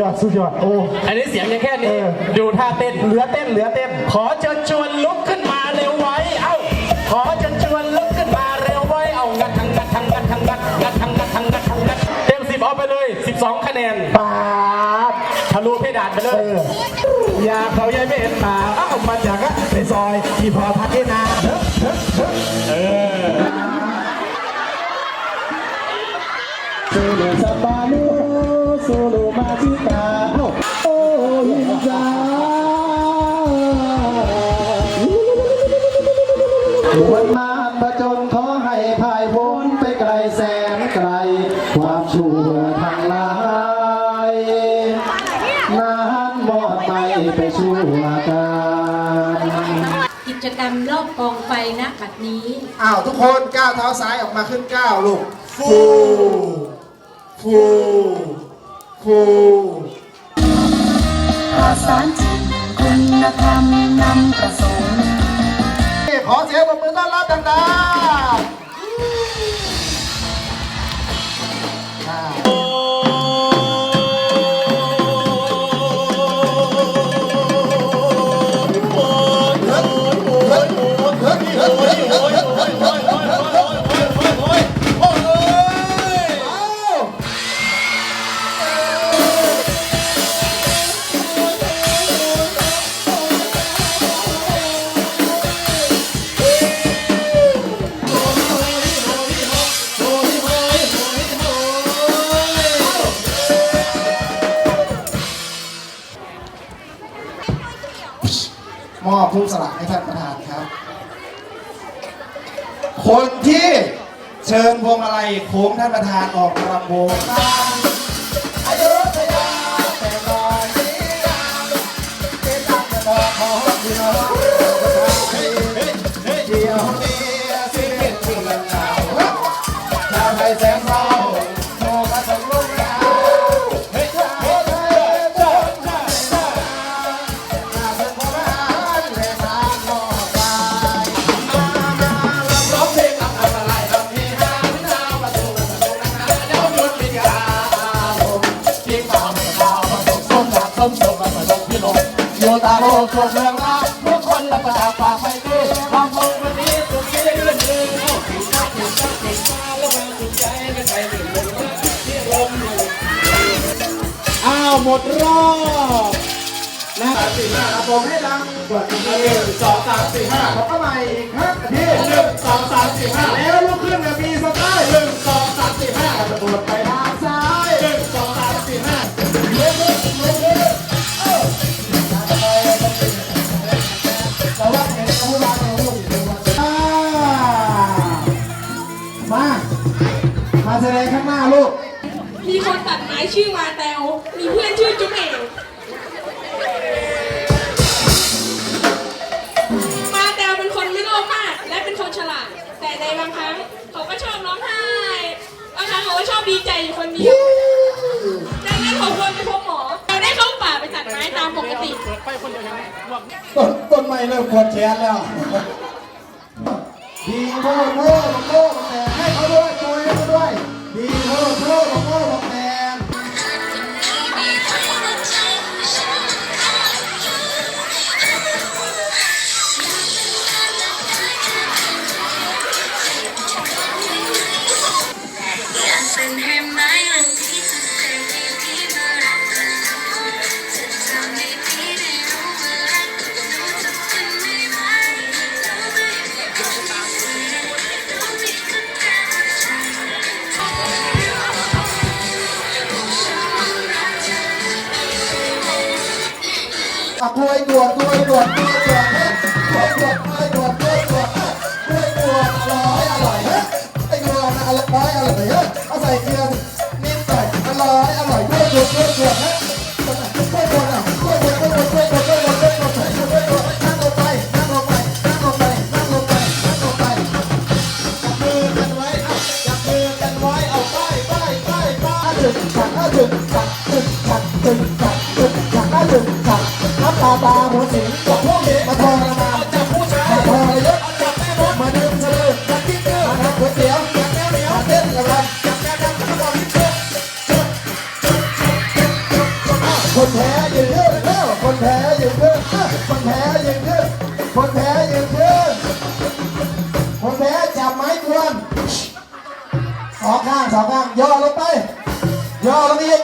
ยอด สุดยอด โอ้ อันนี้เสียงยังแค่นี้ เออ ดูท่าเต้น เหลือเต้น เหลือเต้น ขอเชิญชวนลุกขึ้นมาเร็วไว้ เอ้า ขอเชิญชวนลุกขึ้นมาเร็วไว้ เอางัดทั้งงัดทั้งงัดทั้งงัดงัดทั้งงัดทั้งงัดทั้งงัดเต็มสิบเอาไปเลย 12 คะแนน ปาด ทะลุเพดานไปเลเอย อ อยาเขายายเมตตาเอ้ามาจากอะในซอยที่พอพัฒนาานหมดไปไปชั่วการกิจกรรมรอบกองไฟณบัดนี้ อ้าวทุกคนก้าวเท้าซ้ายออกมาขึ้นก้าวลูก ฟูฟูฟูประสานจิตคุณธรรมนำประสงค์ขอเสียงปรบมือต้อนรับดังๆ มอบทุ่งสลักให้ท่านประธานครับ คนที่เชิญพวงมาลัยโค้งท่านประธานออกรำวง โลกโชคเมืองรักทุกคนละประดาฝากไปดีลำวงวันนี้สุขีรื่นเริงโอ้ผิดหน้าผิดตาผิดตาแล้วมาสุดใจกันไปหนึ่งลมที่ลมอยู่อ้าวหมดรอบนะสามสี่ห้าครับผมให้ดังกว่านี้หนึ่งสองสามสี่ห้าผมก็มาอีกครับที่หนึ่งสองสามสี่ห้าแล้วลุกขึ้นกับมีสไตล์หนึ่งสองสามสี่ห้ากระโดดไปทางซ้ายหนึ่งสองสามสี่ห้า มีคนตัดไม้ชื่อมาแตวมีเพื่อนชื่อจุ๊บเอ๋มาแตวเป็นคนไม่โลภมาก และเป็นคนฉลาด แต่ในบางครั้งเขาก็ชอบร้องไห้บางครั้งเขาก็ชอบดีใจอยู่คนเดียวดังนั้นเขาควรไปพบหมอเราได้เข้าป่าไปตัดไม้ตามปกติ ต้นต้นไม้เริ่มควรแชร์แล้วดีโม่โม่โม่แทนให้เขาด้วยช่วยเขาด้วยดีโม่โม่โม่แทน กล้วยด่วดกล้วยด่วดกล้วยด่วดเฮ้ยกล้วยด่วดกล้วยด่วดกล้วยด่วดเฮ้ยกล้วยด่วดอร่อยอร่อยเฮ้ยไอ้กล้วยนอร่อยอร่อยเฮ้ยเอาใส่เกลือนิดหน่อยอร่อยอร่อยกล้วยด่วดกล้วยด่วดเฮ้ยกล้วยด่วดอะกล้วยด่วดกล้วยด่วดกล้วยด่วดกล้วยด่วดกล้วยด่วดกล้วยด่วดกล้วยด่วดนั่งลงไปนั่งลงไปนั่งลงไปนั่งลงไปนั่งลงไปจับมือกันไว้อะจับมือกันไว้เอาไปไปไปไปจึงจักจึงจักจึงจักจึงจักจึงจักจึงจักน้ำ ตาตาหัวสิงจับพวกนี้มาทรมานจับผู้ชายมาทรยศจับแม่มดมาดื่มเสลือจับกิ๊กเกอร์มาทำก๋วยเตี๋ยวจับแก้วเหนียวมาเต้นกับเรจับแก้วดำมาบอกที่เชื่อเชื่อเชื่อเชื่อเชื่อเชื่อคนแพ้ยืนขึ้นเร็วคนแพ้ยืนขึ้นคนแพ้ยืนขึ้นคนแพ้ยืนขึ้นคนแพ้จับไม้กวนสองข้างสองข้างย่อลงไปย่อลงอีก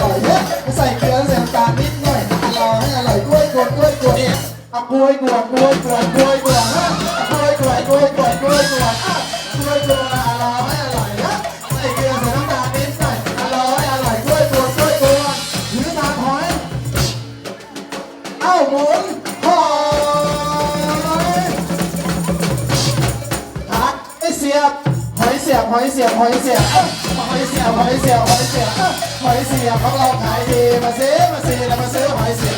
ร่อยให้อร่อยเยอะใส่เกลือใส่น้ำตาลนิดหน่อยอร่อยให้อร่อยกล้วยกวนกล้วยกวนเอากล้วยกวนกล้วยกวนกล้วยกวนฮะกล้วยกวนกล้วยกวนกล้วยกวนอะกล้วยกวนรอยให้อร่อยนะใส่เกลือใส่น้ำตาลนิดหน่อยอร่อยอร่อยกล้วยกวนกล้วยกวนถือตาหอยเอ้าหมุนหอยหักไอเสียบ สียบหอยเสียบหอยเสียบเอ้าหอยเสียบหอยเสียบหอยเสียบหอยเสียบของเราขายดีมาซื้อมาซื้อแล้วมาซื้อหอยเสียบ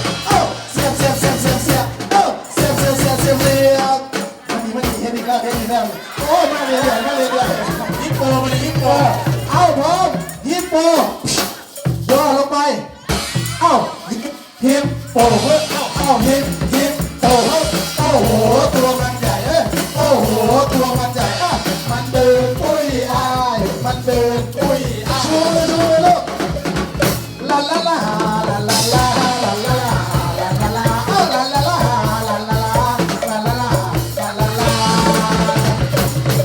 เสียบเสียบเสียบเสียบเสียบเสียบเสียบเสียบเสียบเสียบมันมีมันมีเฮ็ดอีกแล้วเฮ็ดอีกแล้วโอ้ยมาเรื่อยๆมาเรื่อยๆฮิปโปมาเลยฮิปโปเอ้าพร้อมฮิปโปย่อลงไปเอ้าฮิปโปเฮ้ยเอ้าเอ้าฮิปฮิปโปเฮ้ยโอ้โหตัวมันใหญ่เอ้ยโอ้โหตัวมันใหญ่ เดินปุ้ยอายชูเลยชูเลยลูกลาลาลาลาลาลาลาลาลาลาลาเอ้าลาลาลาลาลาลาลาลาลาลาลา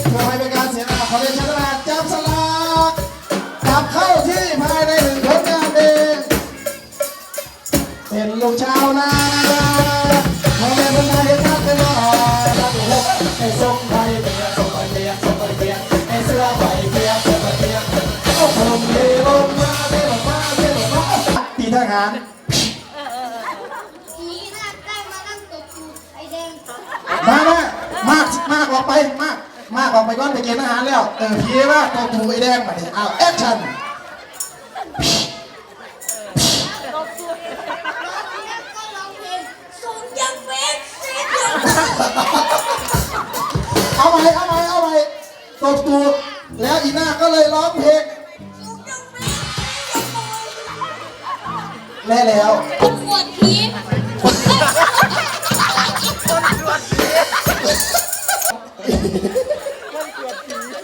เพื่อให้เป็นการเสียเวลาขอเรียนเชิญท่านจับสลากจับเข้าที่ภายในหนึ่งผลงานเองเป็นลูกชาวนาพ่อแม่เป็นนายเห็นชัดเป็นน้อยรับหกไอ้ส่งไปเบียส่งไปเบียส่งไปเบียไอ้เสื้อ มเทลงมาเทลงมาเทลงมาตีทหารนี้น่าได้มานั่งตบจูไอแดงมาแม่มากมากออกไปมากมากออกไปก่อนไปเกณฑ์ทหารแล้วเออพีว่าตัวถูไอ้แดงมาเนี่ยเอาแอคชั่นเพลงสูงยังเวทสิบเอาไปเอาไปเอาไปตบตูดแล้วอีน่าก็เลยร้องเพลง แม่แล้ว คนปวดผี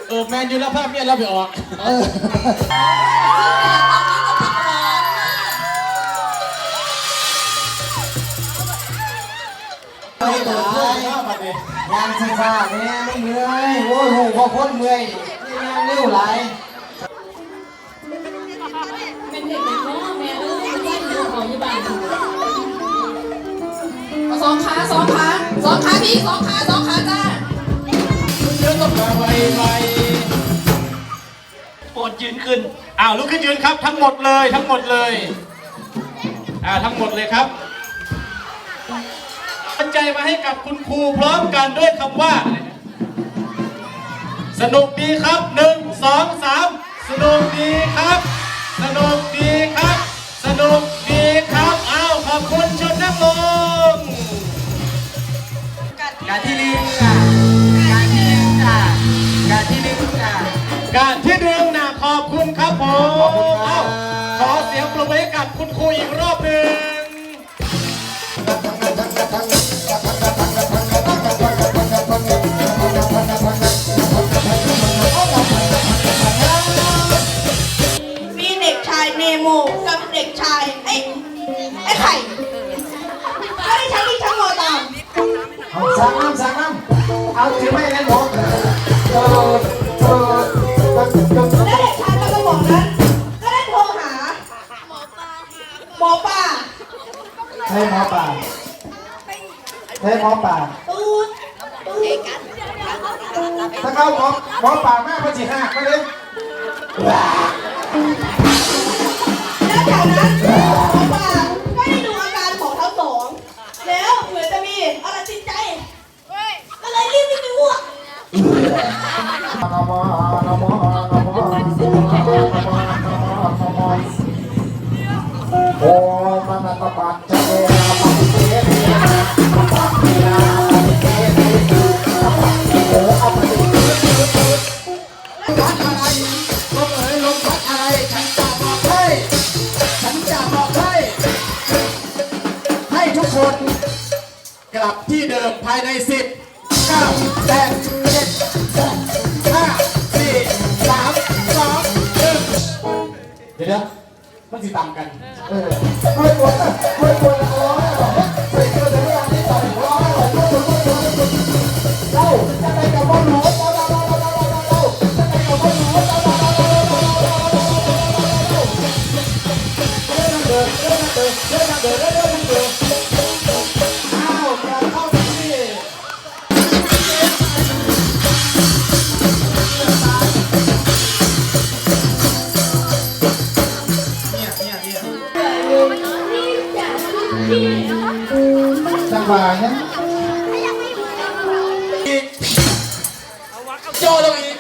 เออแมนยูแล้วภาพเมียเราไปออกเออไปเลยยางซ่าซ่าเนี่ยไม่เมื่อยโอ้ยโหพอคนเมื่อยนี่ยางเร็วไหลเป็ สองขาสองขาสองขาพี่สองขาสองขาจ้าเยอะต้องมาไวไวโปรดยืนขึ้นอ้าวลุกขึ้นยืนครับทั้งหมดเลยทั้งหมดเลยอ่าทั้งหมดเลยครับปัจจัยมาให้กับคุณครูพร้อมกันด้วยคำว่า สนุกดีครับหนึ่งสองสามสนุกดีครับ สนุกดีครับ สนุกดีครับอ้าวขอบคุณ กาที่ลิงจ้ะกาที่ลิงจ้ะกาที่ลิงจ้ะการที่หนึ่งนะขอบคุณครับผมเอ้าขอเสียงปรบมือให้กับคุณครูอีกรอบหนึ่ง ให้หมอป่าตูดตูดถ้าเข้าหมอหมอป่ามากพอจีห้าไปเลยแล้วจากนั้น จังหวะเนี่ยอีกโจลงอีก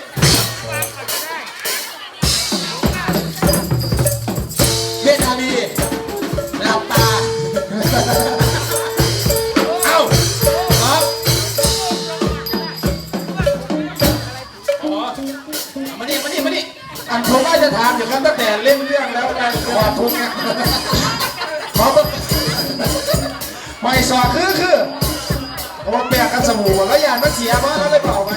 ไม่สอคือคือโอ้แปลกกันสมูแล้วยานมันเสียมาแล้วเลยเปล่าไป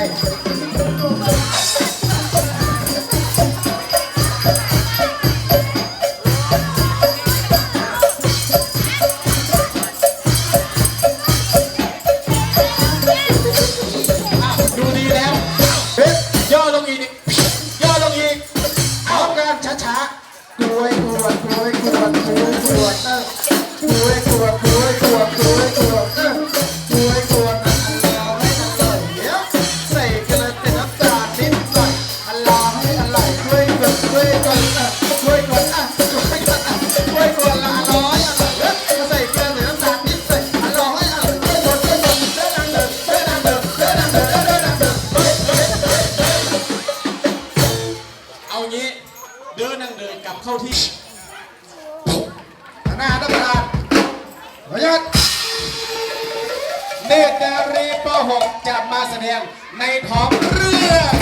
เนตรนารีป .6 จะมาแสดงในท้องเรื่อง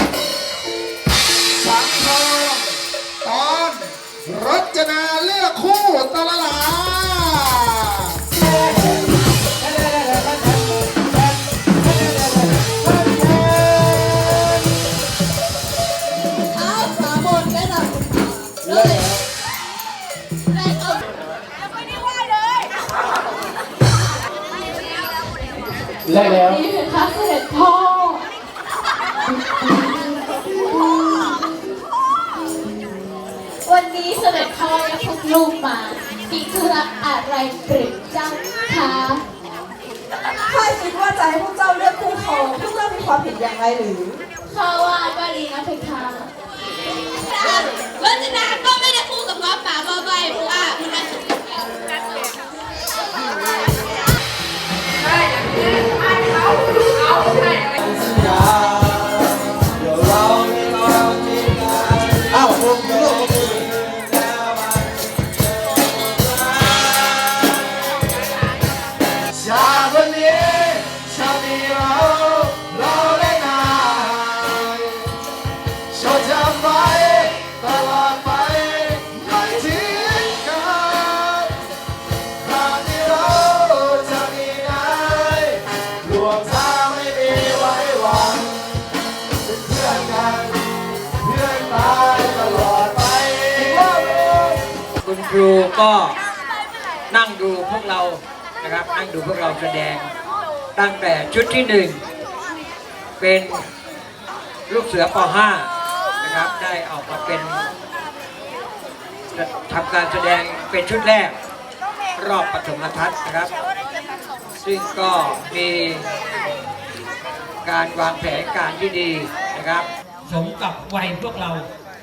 สังทองตอนรจนาเลือกคู่ตะละลา และแล้ว นี่คือพระเสด็จพ่อวันนี้เสด็จพ่อและพวกลูกมามีธุระอะไรกริบเจ้าคะข้าคิดว่าจะให้พวกเจ้าเลือกคู่เขาพวกเจ้ามีความผิดอย่างไรหรือเขาว่าก็ดีนะเพคะรจนาก็ไม่ได้คู่กับง้อป่าบอใบเพราะว่ามัน รูก็นั่งดูพวกเรานะครับนั่งดูพวกเราแสดงตั้งแต่ชุดที่หนึ่งเป็นลูกเสือป .5 นะครับได้ออกมาเป็นทำการแสดงเป็นชุดแรกรอบปฐมทัศน์นะครับ ซึ่งก็มีการวางแผนการที่ดีนะครับ สมกับวัยพวกเรา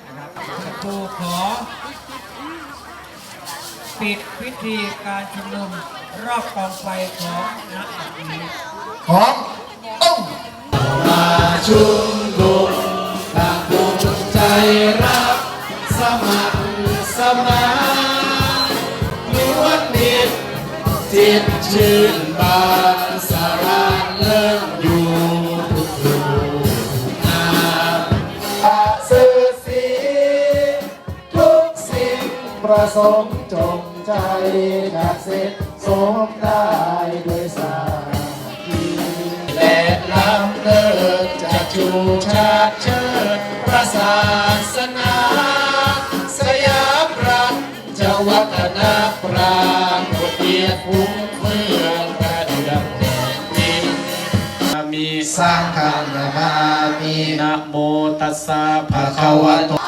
นะครับครูขอ ปิดพิธีการชุมนุมรอบกองไฟของนักบัดนี้พร้อมต้งมาชุมนุมต่างภูมิใจรักสมัครสมานล้วนนิดจิตชื่นบานสารเลิศอยู่ทุกทุกนาอาสื่อสีทุกสิ่งประสงค์ ใจจะเสร็จสมได้โดยสามีและล้ำเลิศจะชูชาติเชิดพระศาสนา สยามรัฐจะวัฒฟุ้งเมืองพระดุดังแดงดินมีสร้างขันธามีนะโมตัสสะภะคะวะโต